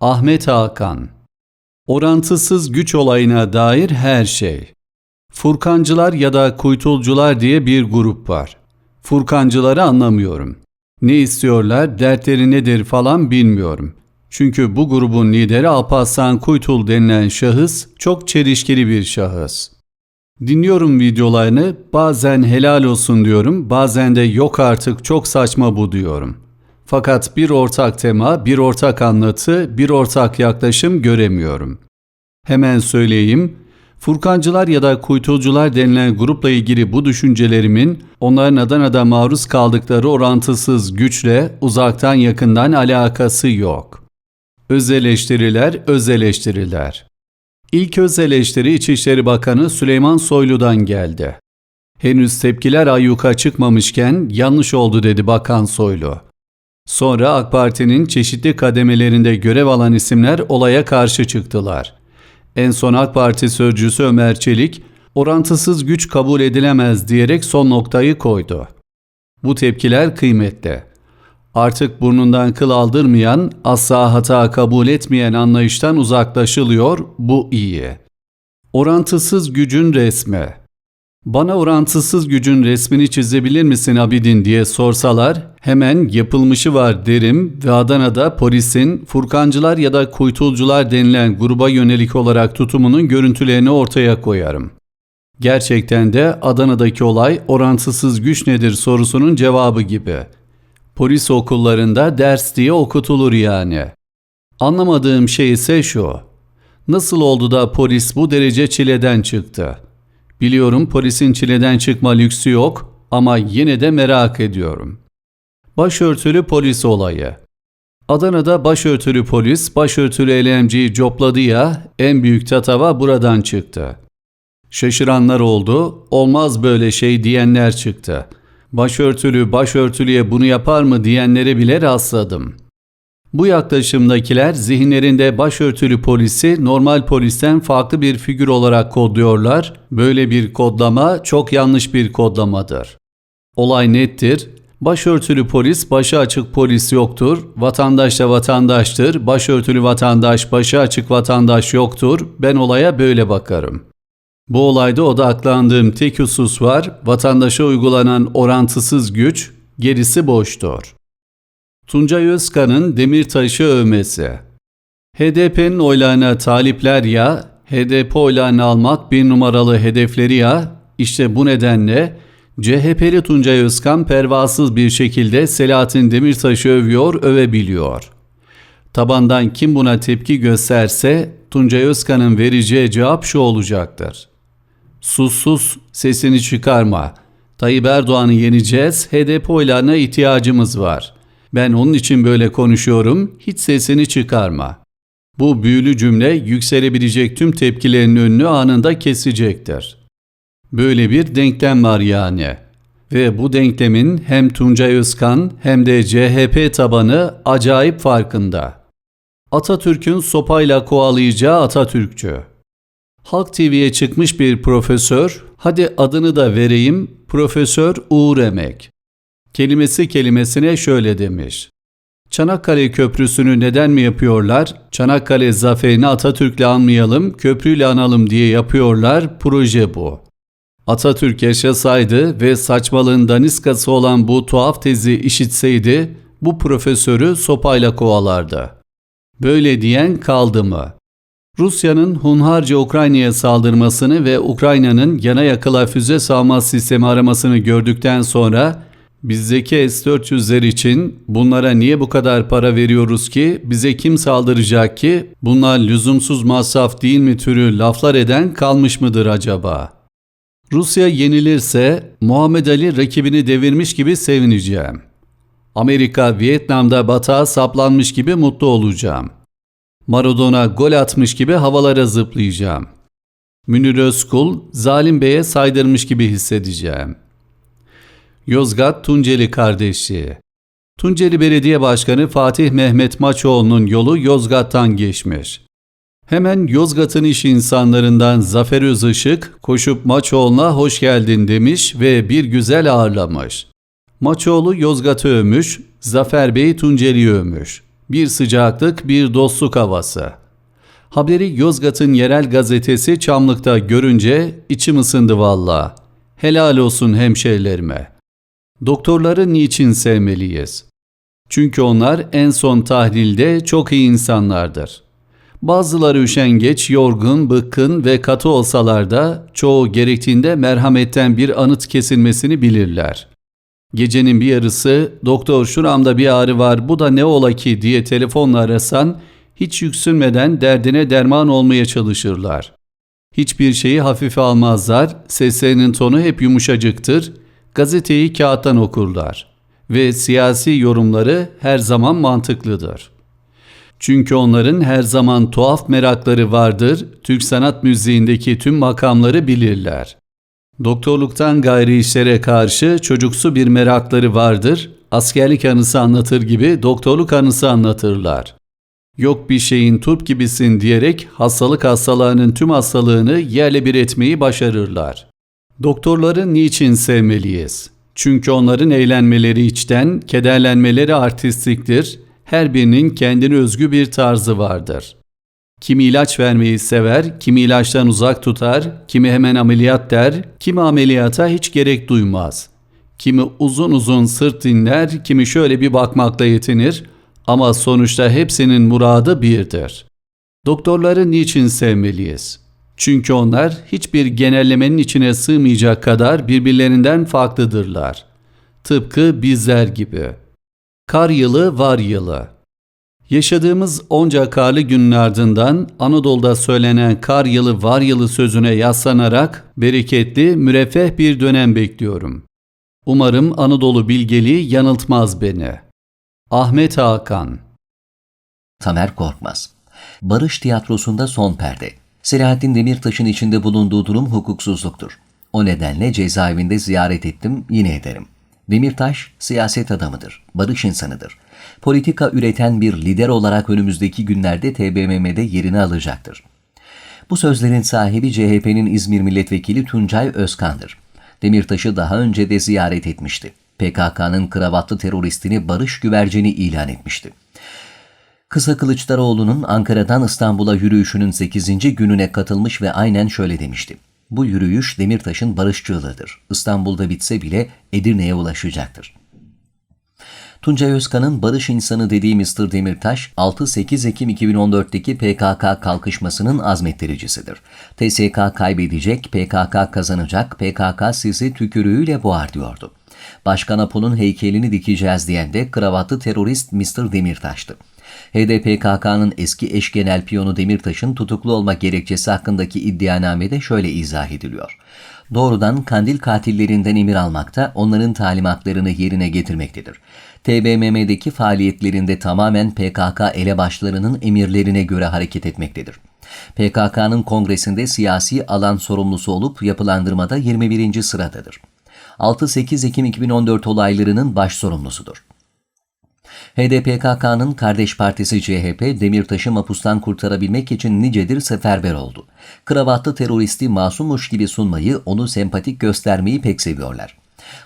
Ahmet Hakan Orantısız güç olayına dair her şey. Furkancılar ya da kuytulcular diye bir grup var. Furkancıları anlamıyorum. Ne istiyorlar, dertleri nedir falan bilmiyorum. Çünkü bu grubun lideri Alparslan Kuytul denilen şahıs çok çelişkili bir şahıs. Dinliyorum videolarını, bazen helal olsun diyorum, bazen de yok artık çok saçma bu diyorum. Fakat bir ortak tema, bir ortak anlatı, bir ortak yaklaşım göremiyorum. Hemen söyleyeyim, Furkancılar ya da kuytulcular denilen grupla ilgili bu düşüncelerimin onların Adana'da maruz kaldıkları orantısız güçle uzaktan yakından alakası yok. Öz eleştiriler, öz eleştiriler. İlk öz eleştiri İçişleri Bakanı Süleyman Soylu'dan geldi. Henüz tepkiler ayyuka çıkmamışken yanlış oldu dedi Bakan Soylu. Sonra AK Parti'nin çeşitli kademelerinde görev alan isimler olaya karşı çıktılar. En son AK Parti sözcüsü Ömer Çelik, orantısız güç kabul edilemez diyerek son noktayı koydu. Bu tepkiler kıymetli. Artık burnundan kıl aldırmayan, asla hata kabul etmeyen anlayıştan uzaklaşılıyor, bu iyi. Orantısız gücün resmi. Bana orantısız gücün resmini çizebilir misin Abidin diye sorsalar hemen yapılmışı var derim ve Adana'da polisin Furkancılar ya da Kuytulcular denilen gruba yönelik olarak tutumunun görüntülerini ortaya koyarım. Gerçekten de Adana'daki olay orantısız güç nedir sorusunun cevabı gibi. Polis okullarında ders diye okutulur yani. Anlamadığım şey ise şu. Nasıl oldu da polis bu derece çileden çıktı?'' Biliyorum polisin çileden çıkma lüksü yok ama yine de merak ediyorum. Başörtülü polis olayı. Adana'da başörtülü polis başörtülü eylemciyi copladı ya en büyük tatava buradan çıktı. Şaşıranlar oldu, olmaz böyle şey diyenler çıktı. Başörtülü başörtülüye bunu yapar mı diyenlere bile rastladım.'' Bu yaklaşımdakiler zihinlerinde başörtülü polisi normal polisten farklı bir figür olarak kodluyorlar. Böyle bir kodlama çok yanlış bir kodlamadır. Olay nettir. Başörtülü polis başı açık polis yoktur. Vatandaş da vatandaştır. Başörtülü vatandaş başı açık vatandaş yoktur. Ben olaya böyle bakarım. Bu olayda odaklandığım tek husus var. Vatandaşa uygulanan orantısız güç, gerisi boştur. Tuncay Özkan'ın Demirtaş'ı övmesi. HDP'nin oylarına talipler ya, HDP oylarını almak bir numaralı hedefleri ya, işte bu nedenle CHP'li Tuncay Özkan pervasız bir şekilde Selahattin Demirtaş'ı övüyor, övebiliyor. Tabandan kim buna tepki gösterse Tuncay Özkan'ın vereceği cevap şu olacaktır. Sus sus, sesini çıkarma. Tayyip Erdoğan'ı yeneceğiz, HDP oylarına ihtiyacımız var. Ben onun için böyle konuşuyorum, hiç sesini çıkarma. Bu büyülü cümle yükselebilecek tüm tepkilerin önünü anında kesecektir. Böyle bir denklem var yani. Ve bu denklemin hem Tuncay Özkan hem de CHP tabanı acayip farkında. Atatürk'ün sopayla kovalayacağı Atatürkçü. Halk TV'ye çıkmış bir profesör, hadi adını da vereyim, Profesör Uğur Emek kelimesi kelimesine şöyle demiş. Çanakkale Köprüsü'nü neden mi yapıyorlar? Çanakkale zaferini Atatürk'le anmayalım, köprüyle analım diye yapıyorlar, proje bu. Atatürk yaşasaydı ve saçmalığın daniskası olan bu tuhaf tezi işitseydi, bu profesörü sopayla kovalardı. Böyle diyen kaldı mı? Rusya'nın hunharca Ukrayna'ya saldırmasını ve Ukrayna'nın yana yakıla füze savunma sistemi aramasını gördükten sonra Bizdeki S-400'ler için bunlara niye bu kadar para veriyoruz ki, bize kim saldıracak ki, bunlar lüzumsuz masraf değil mi türü laflar eden kalmış mıdır acaba? Rusya yenilirse Muhammed Ali rakibini devirmiş gibi sevineceğim. Amerika Vietnam'da batağa saplanmış gibi mutlu olacağım. Maradona gol atmış gibi havalara zıplayacağım. Münir Özkul zalim beye saydırmış gibi hissedeceğim.'' Yozgat Tunceli kardeşliği. Tunceli Belediye Başkanı Fatih Mehmet Maçoğlu'nun yolu Yozgat'tan geçmiş. Hemen Yozgat'ın iş insanlarından Zafer Özışık koşup Maçoğlu'na hoş geldin demiş ve bir güzel ağırlamış. Maçoğlu Yozgat'ı övmüş, Zafer Bey Tunceli'yi övmüş. Bir sıcaklık, bir dostluk havası. Haberi Yozgat'ın yerel gazetesi Çamlık'ta görünce içim ısındı valla. Helal olsun hemşehrilerime. Doktorları niçin sevmeliyiz? Çünkü onlar en son tahlilde çok iyi insanlardır. Bazıları üşengeç, yorgun, bıkkın ve katı olsalar da çoğu gerektiğinde merhametten bir anıt kesilmesini bilirler. Gecenin bir yarısı doktor şuramda bir ağrı var bu da ne ola ki diye telefonla arasan hiç yüksünmeden derdine derman olmaya çalışırlar. Hiçbir şeyi hafife almazlar, seslerinin tonu hep yumuşacıktır, gazeteyi kağıttan okurlar ve siyasi yorumları her zaman mantıklıdır. Çünkü onların her zaman tuhaf merakları vardır, Türk sanat müziğindeki tüm makamları bilirler. Doktorluktan gayri işlere karşı çocuksu bir merakları vardır, askerlik anısı anlatır gibi doktorluk anısı anlatırlar. Yok bir şeyin turp gibisin diyerek hastalık hastalığının tüm hastalığını yerle bir etmeyi başarırlar. Doktorları niçin sevmeliyiz? Çünkü onların eğlenmeleri içten, kederlenmeleri artistiktir, her birinin kendine özgü bir tarzı vardır. Kimi ilaç vermeyi sever, kimi ilaçtan uzak tutar, kimi hemen ameliyat der, kimi ameliyata hiç gerek duymaz. Kimi uzun uzun sırt dinler, kimi şöyle bir bakmakla yetinir ama sonuçta hepsinin muradı birdir. Doktorları niçin sevmeliyiz? Çünkü onlar hiçbir genellemenin içine sığmayacak kadar birbirlerinden farklıdırlar. Tıpkı bizler gibi. Kar yılı var yılı. Yaşadığımız onca karlı günün ardından Anadolu'da söylenen kar yılı var yılı sözüne yaslanarak bereketli, müreffeh bir dönem bekliyorum. Umarım Anadolu bilgeliği yanıltmaz beni. Ahmet Hakan Tamer Korkmaz. Barış Tiyatrosu'nda son perde. Selahattin Demirtaş'ın içinde bulunduğu durum hukuksuzluktur. O nedenle cezaevinde ziyaret ettim, yine ederim. Demirtaş siyaset adamıdır, barış insanıdır. Politika üreten bir lider olarak önümüzdeki günlerde TBMM'de yerini alacaktır. Bu sözlerin sahibi CHP'nin İzmir Milletvekili Tuncay Özkan'dır. Demirtaş'ı daha önce de ziyaret etmişti. PKK'nın kravatlı teröristini barış güvercini ilan etmişti. Kısa Kılıçdaroğlu'nun Ankara'dan İstanbul'a yürüyüşünün 8. gününe katılmış ve aynen şöyle demişti. Bu yürüyüş Demirtaş'ın barışçılığıdır. İstanbul'da bitse bile Edirne'ye ulaşacaktır. Tuncay Özkan'ın barış insanı dediği Mr. Demirtaş, 6-8 Ekim 2014'teki PKK kalkışmasının azmettiricisidir. TSK kaybedecek, PKK kazanacak, PKK sizi tükürüğüyle boğar diyordu. Başkan Apo'nun heykelini dikeceğiz diyen de kravatlı terörist Mr. Demirtaş'tı. HDPKK'nın eski eş genel piyonu Demirtaş'ın tutuklu olma gerekçesi hakkındaki iddianamede şöyle izah ediliyor. Doğrudan kandil katillerinden emir almakta, onların talimatlarını yerine getirmektedir. TBMM'deki faaliyetlerinde tamamen PKK elebaşlarının emirlerine göre hareket etmektedir. PKK'nın kongresinde siyasi alan sorumlusu olup yapılandırmada 21. sıradadır. 6-8 Ekim 2014 olaylarının baş sorumlusudur. HDPKK'nın kardeş partisi CHP, Demirtaş'ı mapustan kurtarabilmek için nicedir seferber oldu. Kravatlı teröristi masummuş gibi sunmayı, onu sempatik göstermeyi pek seviyorlar.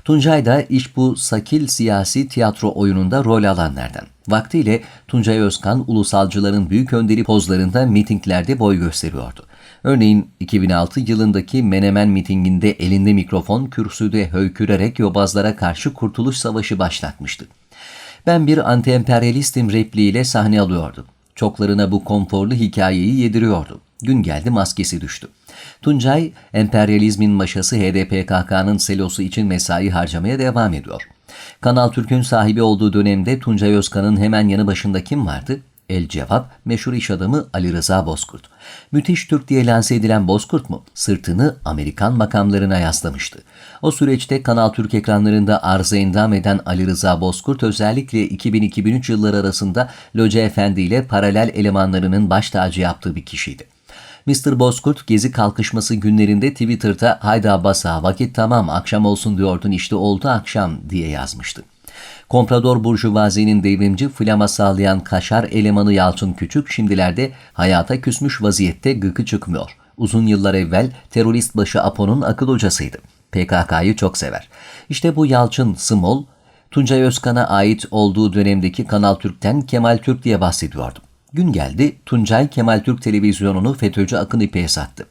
Tuncay da iş bu sakil siyasi tiyatro oyununda rol alanlardan. Vaktiyle Tuncay Özkan ulusalcıların büyük önderi pozlarında mitinglerde boy gösteriyordu. Örneğin 2006 yılındaki Menemen mitinginde elinde mikrofon kürsüde höykürerek yobazlara karşı kurtuluş savaşı başlatmıştı. Ben bir anti-emperyalistim repliğiyle sahne alıyordu. Çoklarına bu konforlu hikayeyi yediriyordu. Gün geldi maskesi düştü. Tuncay, emperyalizmin maşası HDPKK'nın selosu için mesai harcamaya devam ediyor. Kanal Türk'ün sahibi olduğu dönemde Tuncay Özkan'ın hemen yanı başında kim vardı? El cevap meşhur iş adamı Ali Rıza Bozkurt. Müthiş Türk diye lanse edilen Bozkurt mu? Sırtını Amerikan makamlarına yaslamıştı. O süreçte Kanal Türk ekranlarında arıza endam eden Ali Rıza Bozkurt özellikle 2000-2003 yılları arasında Loca Efendi ile paralel elemanlarının baş tacı yaptığı bir kişiydi. Mr. Bozkurt gezi kalkışması günlerinde Twitter'da hayda Abbas vakit tamam akşam olsun diyordun işte oldu akşam diye yazmıştı. Komprador Burjuvazi'nin devrimci flama sağlayan kaşar elemanı Yalçın Küçük şimdilerde hayata küsmüş vaziyette gıkı çıkmıyor. Uzun yıllar evvel terörist başı Apo'nun akıl hocasıydı. PKK'yı çok sever. İşte bu Yalçın Smol, Tuncay Özkan'a ait olduğu dönemdeki Kanal Türk'ten Kemal Türk diye bahsediyordum. Gün geldi Tuncay Kemal Türk televizyonunu FETÖ'cü Akın İpek'e sattı.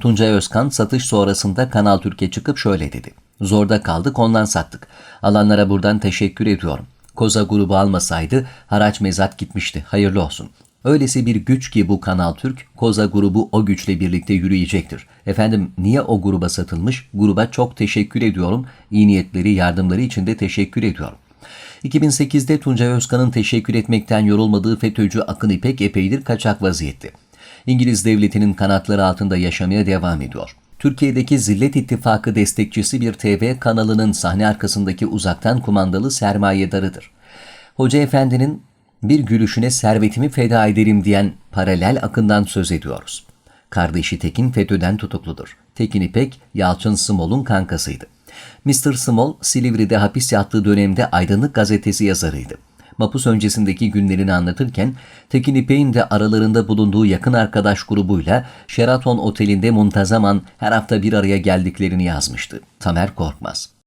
Tuncay Özkan satış sonrasında Kanal Türkiye çıkıp şöyle dedi. Zorda kaldık ondan sattık. Alanlara buradan teşekkür ediyorum. Koza grubu almasaydı haraç mezat gitmişti. Hayırlı olsun. Öylesi bir güç ki bu Kanal Türk, Koza grubu o güçle birlikte yürüyecektir. Efendim niye o gruba satılmış? Gruba çok teşekkür ediyorum. İyi niyetleri, yardımları için de teşekkür ediyorum. 2008'de Tuncay Özkan'ın teşekkür etmekten yorulmadığı FETÖ'cü Akın İpek epeydir kaçak vaziyette. İngiliz devletinin kanatları altında yaşamaya devam ediyor. Türkiye'deki Zillet İttifakı destekçisi bir TV kanalının sahne arkasındaki uzaktan kumandalı sermayedarıdır. Hoca Efendi'nin bir gülüşüne servetimi feda ederim diyen paralel akından söz ediyoruz. Kardeşi Tekin FETÖ'den tutukludur. Tekin İpek, Yalçın Smol'un kankasıydı. Mr. Small, Silivri'de hapis yattığı dönemde Aydınlık Gazetesi yazarıydı. Mapus öncesindeki günlerini anlatırken Tekin İpek'in de aralarında bulunduğu yakın arkadaş grubuyla Sheraton Oteli'nde muntazaman her hafta bir araya geldiklerini yazmıştı. Tamer Korkmaz.